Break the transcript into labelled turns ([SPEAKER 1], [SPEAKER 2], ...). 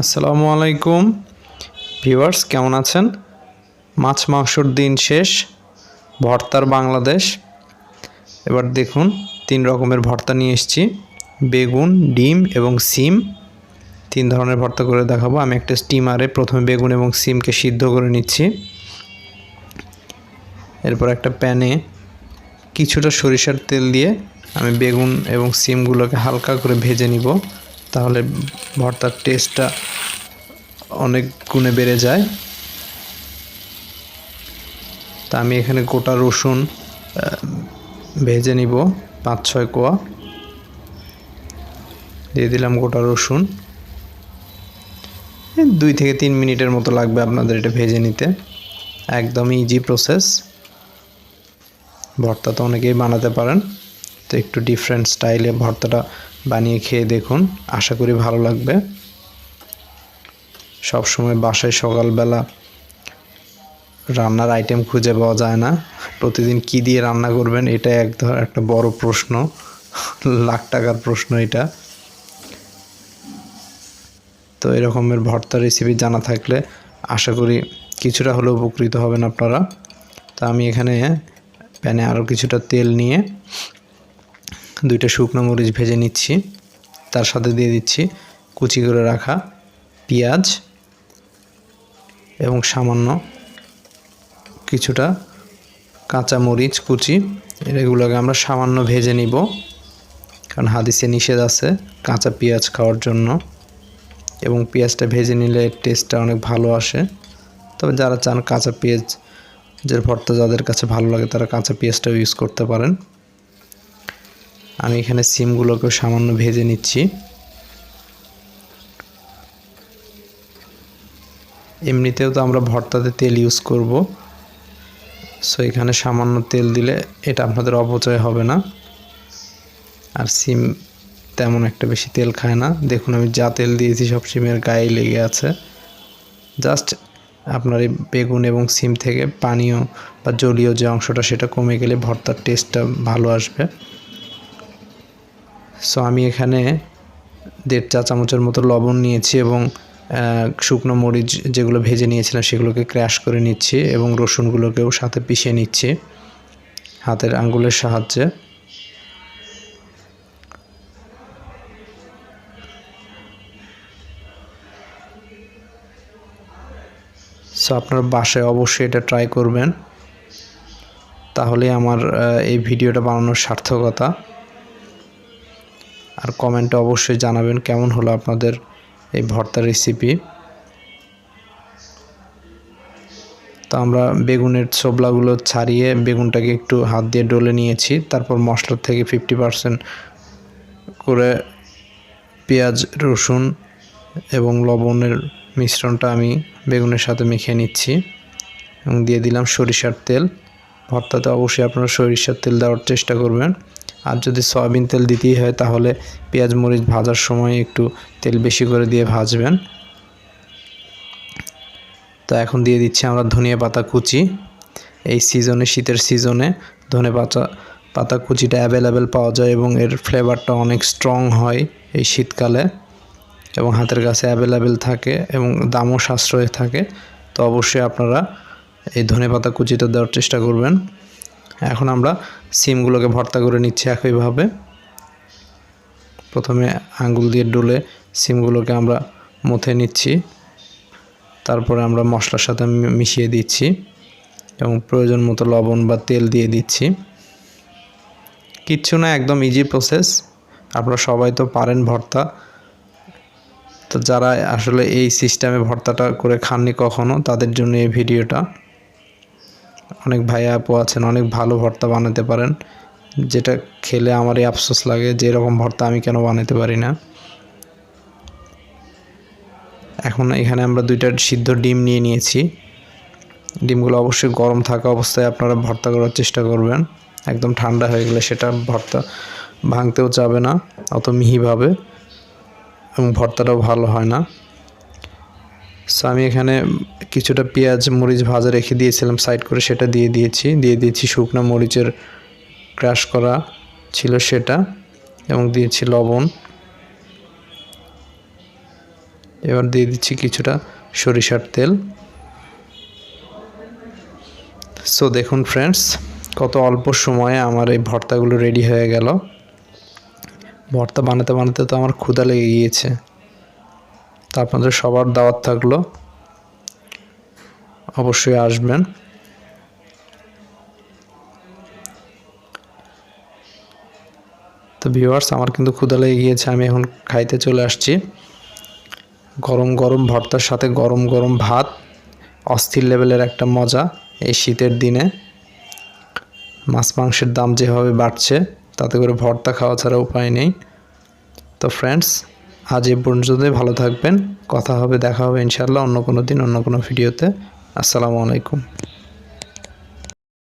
[SPEAKER 1] আসসালামু আলাইকুম। ভিউয়ার্স, কেমন আছেন? মাছ মাংসর দিন শেষ, ভর্তার বাংলাদেশ। এবার দেখুন, তিন রকমের ভর্তা নিয়ে এসেছি। বেগুন, ডিম এবং সিম। তিন ধরনের ভর্তা করে দেখাবো। আমি একটা স্টিমারে প্রথমে বেগুন এবং সিমকে সিদ্ধ করে নিচ্ছি। এরপর একটা প্যানে কিছুটা সরিষার তেল দিয়ে আমি বেগুন এবং সিমগুলোকে হালকা করে ভেজে নিব। তাহলে ভর্তার টেস্টটা অনেক গুণে বেড়ে যায়। তা আমি এখানে গোটা রসুন ভেজে নিব পাঁচ ছয় কোয়া। দিয়ে দিলাম গোটা রসুন। দুই থেকে তিন মিনিটের মতো লাগবে আপনাদের এটা ভেজে নিতে। একদম ইজি প্রসেস ভর্তা তো অনেকেই বানাতে পারেন। তো একটু ডিফারেন্ট স্টাইলে ভর্তাটা বানিয়ে খেয়ে দেখুন। আশা করি ভালো লাগবে। সব সময় বাসায় সকালবেলা রান্নার আইটেম খুঁজে পাওয়া যায় না। প্রতিদিন কি দিয়ে রান্না করবেন, এটা এক ধর একটা বড় প্রশ্ন। লাখ টাকার প্রশ্ন এটা। তো এরকমের ভর্তা রেসিপি জানা থাকলে আশা করি কিছুটা হলেও উপকৃত হবেন আপনারা। তো আমি এখানে প্যানে আরও কিছুটা তেল নিয়ে দুইটা শুকনো মরিচ ভেজে নিচ্ছি। তার সাথে দিয়ে দিচ্ছি কুচি করে রাখা পেঁয়াজ এবং সামান্য কিছুটা কাঁচা মরিচ কুচি। এগুলোকে আমরা সামান্য ভেজে নিব, কারণ হাদিসে নিষেধ আছে কাঁচা পেঁয়াজ খাওয়ার জন্য। এবং পেঁয়াজটা ভেজে নিলে টেস্টটা অনেক ভালো আসে। তবে যারা চান কাঁচা পেঁয়াজ যে ভর্তা যাদের কাছে ভালো লাগে তারা কাঁচা পেঁয়াজটাও ইউজ করতে পারেন। আমি এখানে সিমগুলোকেও সামান্য ভেজে নিচ্ছি। এমনিতেও তো আমরা ভর্তাতে তেল ইউজ করব। সো এখানে সামান্য তেল দিলে এটা আপনাদের অপচয় হবে না। আর সিম তেমন একটা বেশি তেল খায় না। দেখুন, আমি যা তেল দিয়েছি সব সিমের গায়ে লেগে আছে। জাস্ট আপনার এই বেগুন এবং সিম থেকে পানীয় বা জলীয় যে অংশটা, সেটা কমে গেলে ভর্তার টেস্টটা ভালো আসবে। সো আমি এখানে দেড় চা চামচের মতো লবণ নিয়েছি এবং শুকনো মরিচ যেগুলো ভেজে নিয়েছিলাম সেগুলোকে ক্র্যাশ করে নিচ্ছি এবং রসুনগুলোকেও সাথে পিষে নিচ্ছি হাতের আঙ্গুলের সাহায্যে। সো আপনার বাসায় অবশ্যই এটা ট্রাই করবেন। তাহলে আমার এই ভিডিওটা বানানোর সার্থকতা। আর কমেন্টে অবশ্যই জানাবেন কেমন হলো আপনাদের এই ভর্তা রেসিপি তো আমরা বেগুনের ছোবলাগুলো ছাড়িয়ে বেগুনটাকে একটু হাত দিয়ে ডলে নিয়েছি, তারপর মশলার থেকে ফিফটি পার্সেন্ট করে পেঁয়াজ, রসুন এবং লবণের মিশ্রণটা আমি বেগুনের সাথে মেখে নিচ্ছি এবং দিয়ে দিলাম সরিষার তেল। ভর্তাতে অবশ্যই আপনারা সরিষার তেল দেওয়ার চেষ্টা করবেন। আর যদি সয়াবিন তেল দিতেই হয় তাহলে পেঁয়াজ, মরিচ ভাজার সময় একটু তেল বেশি করে দিয়ে ভাজবেন। তো এখন দিয়ে দিচ্ছি আমরা ধনিয়া পাতা কুচি। এই সিজনে, শীতের সিজনে ধনে পাতা পাতা কুচিটা অ্যাভেলেবেল পাওয়া যায় এবং এর ফ্লেভারটা অনেক স্ট্রং হয় এই শীতকালে এবং হাতের কাছে অ্যাভেলেবেল থাকে এবং দামও সাশ্রয় থাকে। তো অবশ্যই আপনারা এই ধনে পাতা কুচিটা দেওয়ার চেষ্টা করবেন। এখন আমরা সিমগুলোকে ভর্তা করে নিচ্ছি একইভাবে। প্রথমে আঙ্গুল দিয়ে ডুলে সিমগুলোকে আমরা মুথে নিচ্ছি। তারপরে আমরা মশলার সাথে মিশিয়ে দিচ্ছি এবং প্রয়োজন মতো লবণ বা তেল দিয়ে দিচ্ছি। কিচ্ছু না, একদম ইজি প্রসেস আপনারা সবাই তো পারেন ভর্তা। তো যারা আসলে এই সিস্টেমে ভর্তাটা করে খাননি কখনো, তাদের জন্য এই ভিডিওটা অনেক ভাইয়া আপু আছেন, অনেক ভালো ভর্তা বানাতে পারেন। যেটা খেলে আমারই আফসোস লাগে যে এরকম ভর্তা আমি কেন বানাতে পারি না। এখন এখানে আমরা দুইটা সিদ্ধ ডিম নিয়ে নিয়েছি। ডিমগুলো অবশ্যই গরম থাকা অবস্থায় আপনারা ভর্তা করার চেষ্টা করবেন। একদম ঠান্ডা হয়ে গেলে সেটা ভর্তা ভাঙতেও যাবে না, অত মিহিভাবে এবং ভর্তাটাও ভালো হয় না। সো আমি এখানে কিছুটা পেঁয়াজ, মরিচ ভাজা রেখে দিয়েছিলাম সাইড করে সেটা দিয়ে দিয়েছি। দিয়ে দিয়েছি শুকনো মরিচের ক্রাশ করা ছিল সেটা এবং দিয়েছি লবণ। এবার দিয়ে দিচ্ছি কিছুটা সরিষার তেল। সো দেখুন ফ্রেন্ডস কত অল্প সময়ে আমার এই ভর্তাগুলো রেডি হয়ে গেল। ভর্তা বানাতে বানাতে তো আমার ক্ষুধা লেগে গিয়েছে। তা আপনাদের সবার দাওয়াত থাকল। অবশ্যই আসবেন। তো ভিউয়ার্স আমার কিন্তু ক্ষুধা লেগে গিয়েছে, আমি এখন খাইতে চলে আসছি। গরম গরম ভর্তার সাথে গরম গরম ভাত, অস্থির লেভেলের একটা মজা এই শীতের দিনে। মাছ মাংসের দাম যেভাবে বাড়ছে, তাতে করে ভর্তা খাওয়া ছাড়া উপায় নেই। তো ফ্রেন্ডস আজ এ পর্যন্তই, ভালো থাকবেন, কথা হবে, দেখা হবে ইনশাল্লাহ অন্য কোনো দিন, অন্য কোনো ভিডিওতে। আসসালামু আলাইকুম।